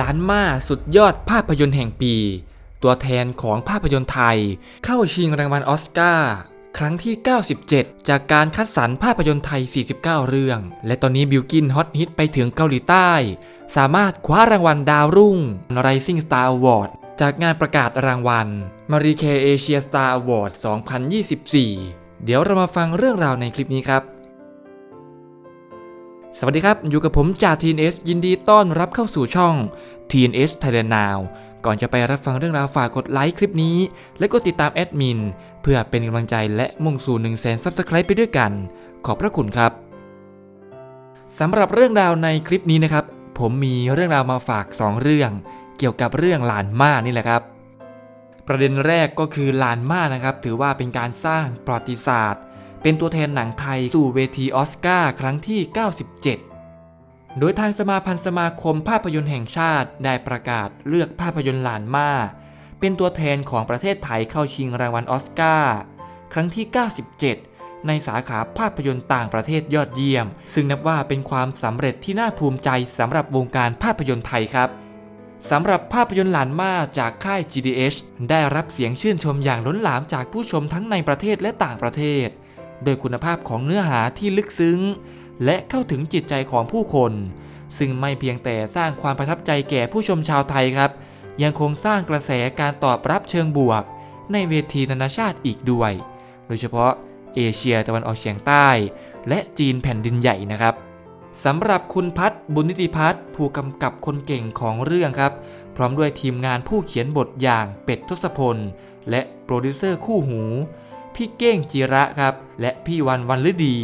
ล้านม่าสุดยอดภาพยนตร์แห่งปี ตัวแทนของภาพยนตร์ไทย เข้าชิงรางวัลออสการ์ครั้งที่ 97 จากการคัดสรรภาพยนตร์ไทย 49 เรื่อง และตอนนี้บิลกินฮอตฮิตไปถึงเกาหลีใต้ สามารถคว้ารางวัลดาวรุ่ง Rising Star Award จากงานประกาศรางวัล Marie K Asia Star Award 2024 เดี๋ยวเรามาฟังเรื่องราวในคลิปนี้ครับ สวัสดีครับ อยู่กับผมจ่า TNS ยินดีต้อนรับเข้าสู่ช่อง TNS Thailand Now ก่อนจะไปรับฟังเรื่องราวฝากกดไลค์คลิปนี้ และก็ติดตามแอดมิน เพื่อเป็นกำลังใจและมุ่งสู่1 0 0 0 0 0 Subscribe ไปด้วยกัน ขอบพระคุณครับสำหรับเรื่องราวในคลิปนี้นะครับ ผมมีเรื่องราวมาฝาก 2 เรื่อง เกี่ยวกับเรื่องหลานม่านี่แหละครับ ประเด็นแรกก็คือหลานม่านะครับ ถือว่าเป็นการสร้างประวัติศาสตร์ เป็นตัวแทนหนังไทยสู่เวทีออสการ์ครั้งที่ 97 โดยทางสมาพันธ์สมาคมภาพยนตร์แห่งชาติได้ประกาศเลือกภาพยนตร์หลานมาเป็นตัวแทนของประเทศไทยเข้าชิงรางวัลออสการ์ครั้งที่ 97 ในสาขาภาพยนตร์ต่างประเทศยอดเยี่ยม ซึ่งนับว่าเป็นความสำเร็จที่น่าภูมิใจสำหรับวงการภาพยนตร์ไทยครับสำหรับภาพยนตร์หลานมาจากค่าย GDH ได้รับเสียงชื่นชมอย่างล้นหลามจากผู้ชมทั้งในประเทศและต่างประเทศ โดยคุณภาพของเนื้อหาที่ลึกซึ้ง และเข้าถึงจิตใจของผู้คน ซึ่งไม่เพียงแต่สร้างความประทับใจแก่ผู้ชมชาวไทยครับ ยังคงสร้างกระแสการตอบรับเชิงบวก ในเวทีนานาชาติอีกด้วย โดยเฉพาะเอเชียตะวันออกเฉียงใต้ และจีนแผ่นดินใหญ่นะครับสำหรับคุณพัฒน์บุญนิติพัฒน์ผู้กำกับคนเก่งของเรื่องครับ พร้อมด้วยทีมงานผู้เขียนบทอย่างเป็ดทศพล และโปรดิวเซอร์คู่หู พี่เก้งจิระครับ และพี่วันวันฤดี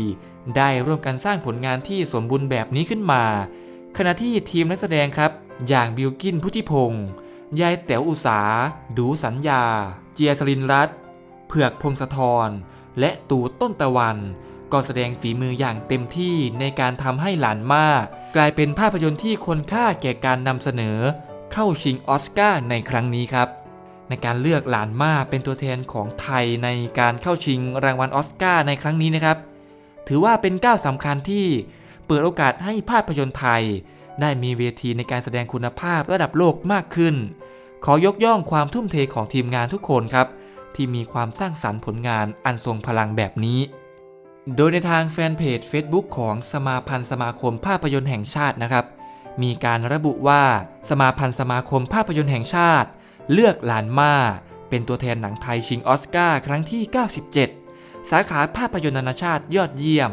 ได้ร่วมกันสร้างผลงานที่สมบูรณ์แบบนี้ขึ้นมา ขณะที่ทีมนักแสดงครับ อย่างบิลกินพุทธิพงศ์ยายแต๋วอุสา ดูสัญญา เจียสรินรัตเผือกพงศธร และตูต้นตะวัน ก็แสดงฝีมืออย่างเต็มที่ในการทำให้หลานมากลายเป็นภาพยนตร์ที่คนค่าแก่การนำเสนอ เข้าชิงออสการ์ในครั้งนี้ครับ ในการเลือกหลานมาเป็นตัวแทนของไทยในการเข้าชิงรางวัลออสการ์ในครั้งนี้นะครับ ถือว่าเป็นก้าวสำคัญที่เปิดโอกาสให้ภาพยนตร์ไทย ได้มีเวทีในการแสดงคุณภาพระดับโลกมากขึ้น ขอยกย่องความทุ่มเทของทีมงานทุกคนครับ ที่มีความสร้างสรรค์ผลงานอันทรงพลังแบบนี้ โดยในทางแฟนเพจ Facebook ของสมาพันธ์สมาคมภาพยนตร์แห่งชาตินะครับ มีการระบุว่าสมาพันธ์สมาคมภาพยนตร์แห่งชาติ เลือกลานมาเป็นตัวแทนหนังไทยชิงออสการ์ครั้งที่ 97 สาขาภาพยนตร์นานาชาติยอดเยี่ยม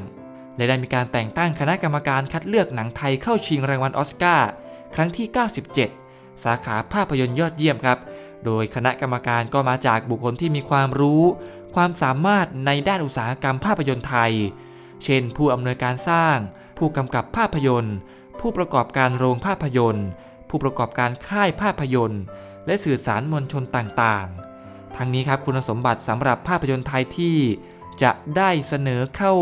และได้มีการแต่งตั้งคณะกรรมการคัดเลือกหนังไทยเข้าชิงรางวัลออสการ์ครั้งที่ 97 สาขาภาพยนตร์ยอดเยี่ยมครับ โดยคณะกรรมการก็มาจากบุคคลที่มีความรู้ ความสามารถในด้านอุตสาหกรรมภาพยนตร์ไทย เช่น ผู้อำนวยการสร้าง ผู้กำกับภาพยนตร์ ผู้ประกอบการโรงภาพยนตร์ ผู้ประกอบการค่ายภาพยนตร์ และสื่อสารมวลชนต่างๆ ทั้งนี้ครับคุณสมบัติสำหรับภาพยนตร์ไทยที่จะได้เสนอเข้า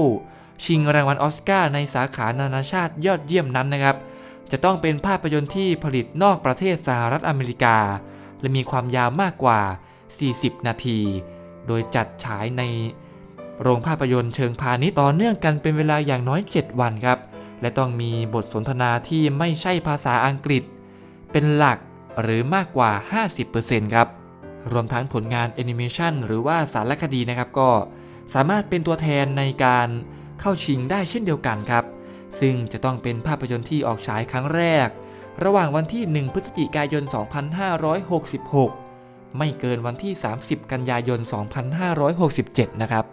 ชิงรางวัลออสการ์ในสาขานานาชาติยอดเยี่ยมนั้นนะครับ จะต้องเป็นภาพยนตร์ที่ผลิตนอกประเทศสหรัฐอเมริกา และมีความยาวมากกว่า 40 นาที โดยจัดฉายในโรงภาพยนตร์เชิงพาณิชย์ต่อเนื่องกันเป็นเวลาอย่างน้อย 7 วันครับ และต้องมีบทสนทนาที่ไม่ใช่ภาษาอังกฤษ เป็นหลัก หรือมากกว่า 50%ครับ รวมทั้งผลงานแอนิเมชันหรือว่าสารคดีนะครับก็สามารถเป็นตัวแทนในการเข้าชิงได้เช่นเดียวกันครับ ซึ่งจะต้องเป็นภาพยนตร์ที่ออกฉายครั้งแรก ระหว่างวันที่ 1 พฤศจิกายน 2566 ไม่เกินวันที่ 30 กันยายน 2567 นะครับ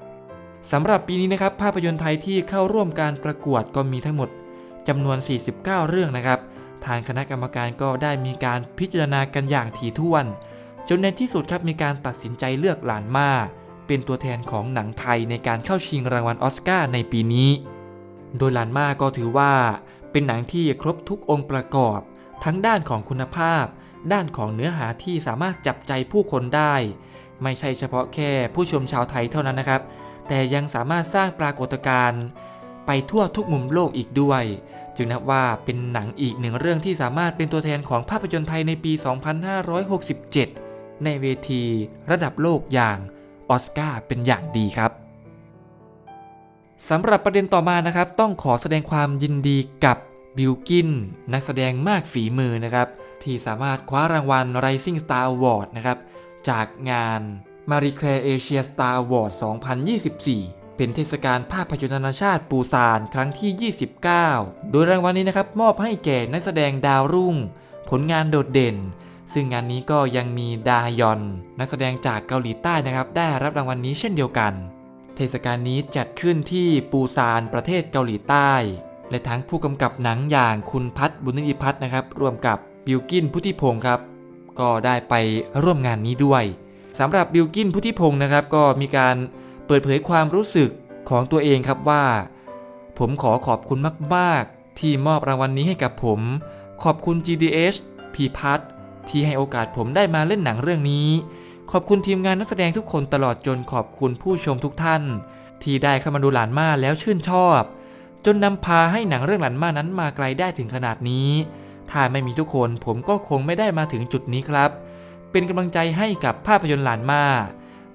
สำหรับปีนี้นะครับภาพยนตร์ไทยที่เข้าร่วมการประกวดก็มีทั้งหมดจำนวน 49 เรื่องนะครับ ทางคณะกรรมการก็ได้มีการพิจารณากันอย่างถี่ถ้วน จนในที่สุดครับมีการตัดสินใจเลือกหลานมาเป็นตัวแทนของหนังไทยในการเข้าชิงรางวัลออสการ์ในปีนี้ โดยหลานมาก็ถือว่า เป็นหนังที่ครบทุกองค์ประกอบ ทั้งด้านของคุณภาพ ด้านของเนื้อหาที่สามารถจับใจผู้คนได้ ไม่ใช่เฉพาะแค่ผู้ชมชาวไทยเท่านั้นนะครับ แต่ยังสามารถสร้างปรากฏการณ์ ไปทั่วทุกมุมโลกอีกด้วย จึงนับว่าเป็นหนังอีกหนึ่งเรื่องที่สามารถเป็นตัวแทนของภาพยนตร์ไทยในปี 2567 ในเวทีระดับโลกอย่างออสการ์เป็นอย่างดีครับสำหรับประเด็นต่อมานะครับ ต้องขอแสดงความยินดีกับบิลกิน นักแสดงมากฝีมือนะครับ ที่สามารถคว้ารางวัล Rising Star Award นะครับ จากงาน Marie Claire Asia Star Award 2024 เป็นเทศกาลภาพยนตร์นานาชาติปูซานครั้งที่ 29 โดยรางวัลนี้นะครับมอบให้แก่นักแสดงดาวรุ่ง ผลงานโดดเด่น ซึ่งงานนี้ก็ยังมีดายอน นักแสดงจากเกาหลีใต้นะครับ ได้รับรางวัลนี้เช่นเดียวกัน เทศกาลนี้จัดขึ้นที่ปูซานประเทศเกาหลีใต้ และทั้งผู้กำกับหนังอย่างคุณพัฒบุญนิพัฒน์นะครับร่วมกับบิลกินพุทธิพงศ์ครับ ก็ได้ไปร่วมงานนี้ด้วยสำหรับบิลกินพุทธิพงศ์นะครับก็มีการ เปิดเผยความรู้สึกของตัวเองครับว่า ผมขอขอบคุณมาก ๆ ที่มอบรางวัลนนี้ให้กับผม ขอบคุณ GDH พีพัทที่ให้โอกาสผมได้มาเล่นหนังเรื่องนี้ ขอบคุณทีมงานนักแสดงทุกคนตลอดจนขอบคุณผู้ชมทุกท่าน ที่ได้เข้ามาดูหลานมาแล้วชื่นชอบ จนนำพาให้หนังเรื่องหลานมานั้นมาไกลได้ถึงขนาดนี้ ถ้าไม่มีทุกคนผมก็คงไม่ได้มาถึงจุดนี้ครับ เป็นกำลังใจให้กับภาพยนตร์หลานมา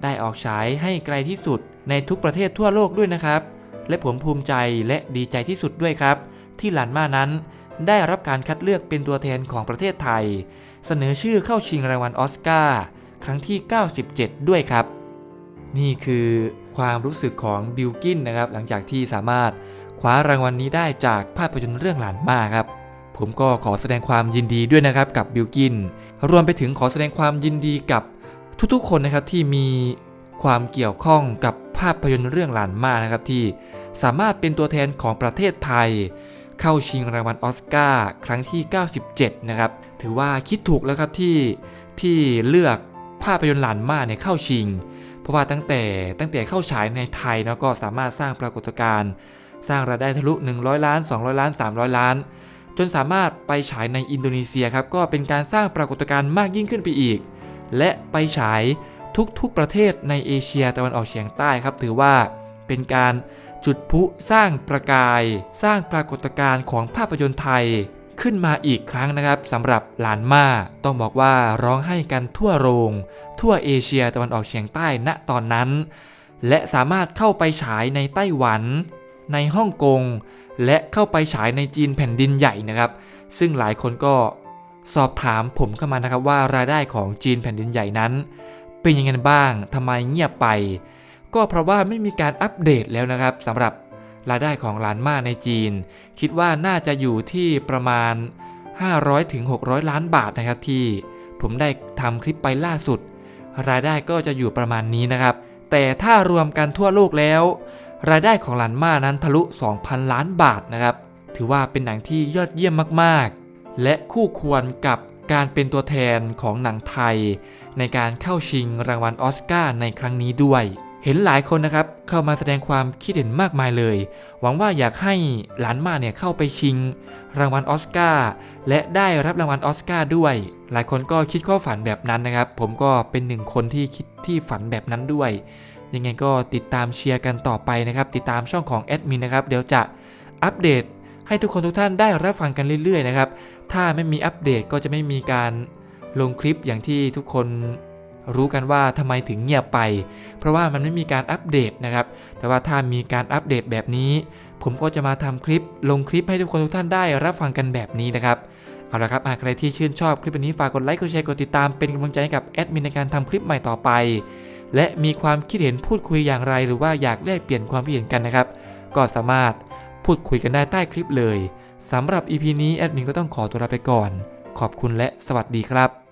ได้ออกฉายให้ไกลที่สุดในทุกประเทศทั่วโลกด้วยนะครับ และผมภูมิใจและดีใจที่สุดด้วยครับ ที่หลานมานั้น ได้รับการคัดเลือกเป็นตัวแทนของประเทศไทย เสนอชื่อเข้าชิงรางวัลอสการ์ครั้งที่ 97 ด้วยครับ นี่คือความรู้สึกของบิลกินนะครับ หลังจากที่สามารถคว้ารางวัลนนี้ได้จากภาพยนตร์เรื่องหลานมาครับผมก็ขอแสดงความยินดีด้วยนะครับกับบิลกิน รวมไปถึงขอแสดงความยินดีกับ ทุกๆ คนนะครับที่มีความเกี่ยวข้องกับภาพยนตร์เรื่องหลานมานะครับที่สามารถเป็นตัวแทนของประเทศไทย เข้าชิงรางวัลออสการ์ครั้งที่ 97 นะครับ ถือว่าคิดถูกแล้วครับที่ที่เลือกภาพยนตร์หลานมาเนี่ยเข้าชิง เพราะว่าตั้งแต่ตั้งแต่เข้าฉายในไทยเนาะก็สามารถสร้างปรากฏการณ์สร้างรายได้ทะลุ 100 ล้าน 200 ล้าน 300 ล้าน จนสามารถไปฉายในอินโดนีเซียครับก็เป็นการสร้างปรากฏการณ์มากยิ่งขึ้นไปอีก และไปฉายทุกๆประเทศในเอเชียตะวันออกเฉียงใต้ครับ ถือว่าเป็นการจุดพลุสร้างประกาย สร้างปรากฏการณ์ของภาพยนตร์ไทยขึ้นมาอีกครั้งนะครับสำหรับหลานมาต้องบอกว่าร้องให้กันทั่วโรง ทั่วเอเชียตะวันออกเฉียงใต้ณตอนนั้น และสามารถเข้าไปฉายในไต้หวัน ในฮ่องกง และเข้าไปฉายในจีนแผ่นดินใหญ่นะครับ ซึ่งหลายคนก็ สอบถามผมเข้ามานะครับว่ารายได้ของจีนแผ่นดินใหญ่นั้น เป็นยังไงบ้างทำไมเงียบไป ก็เพราะว่าไม่มีการอัปเดตแล้วนะครับสำหรับรายได้ของหลานมาในจีน คิดว่าน่าจะอยู่ที่ประมาณ 500ถึง600 ล้านบาทนะครับที่ผมได้ทำคลิปไปล่าสุด รายได้ก็จะอยู่ประมาณนี้นะครับ แต่ถ้ารวมกันทั่วโลกแล้ว รายได้ของหลานมานั้นทะลุ 2,000 ล้านบาทนะครับ ถือว่าเป็นหนังที่ยอดเยี่ยมมาก และคู่ควรกับการเป็นตัวแทนของหนังไทย ในการเข้าชิงรางวัลออสการ์ในครั้งนี้ด้วย เห็นหลายคนนะครับเข้ามาแสดงความคิดเห็นมากมายเลย หวังว่าอยากให้หลานมาเนี่ยเข้าไปชิง รางวัลออสการ์และได้รับรางวัลออสการ์ด้วย หลายคนก็คิดข้อฝันแบบนั้นนะครับ ผมก็เป็นหนึ่งคนที่คิดที่ฝันแบบนั้นด้วย ยังไงก็ติดตามเชียร์กันต่อไปนะครับ ติดตามช่องของแอดมินนะครับ เดี๋ยวจะอัปเดตให้ทุกคนทุกท่านได้รับฟังกันเรื่อยๆนะครับ ถ้าไม่มีอัปเดตก็จะไม่มีการลงคลิปอย่างที่ทุกคนรู้กันว่าทำไมถึงเงียบไป เพราะว่ามันไม่มีการอัปเดตนะครับ แต่ว่าถ้ามีการอัปเดตแบบนี้ ผมก็จะมาทำคลิปลงคลิปให้ทุกคนทุกท่านได้รับฟังกันแบบนี้นะครับ เอาละครับหากใครที่ชื่นชอบคลิปนี้ฝากกดไลค์กดแชร์กดติดตามเป็นกำลังใจให้กับแอดมินในการทำคลิปใหม่ต่อไป และมีความคิดเห็นพูดคุยอย่างไร หรือว่าอยากแลกเปลี่ยนความคิดเห็นกันนะครับ ก็สามารถพูดคุยกันได้ใต้คลิปเลย สำหรับ EP นี้แอดมินก็ต้องขอตัวลาไปก่อน ขอบคุณและสวัสดีครับ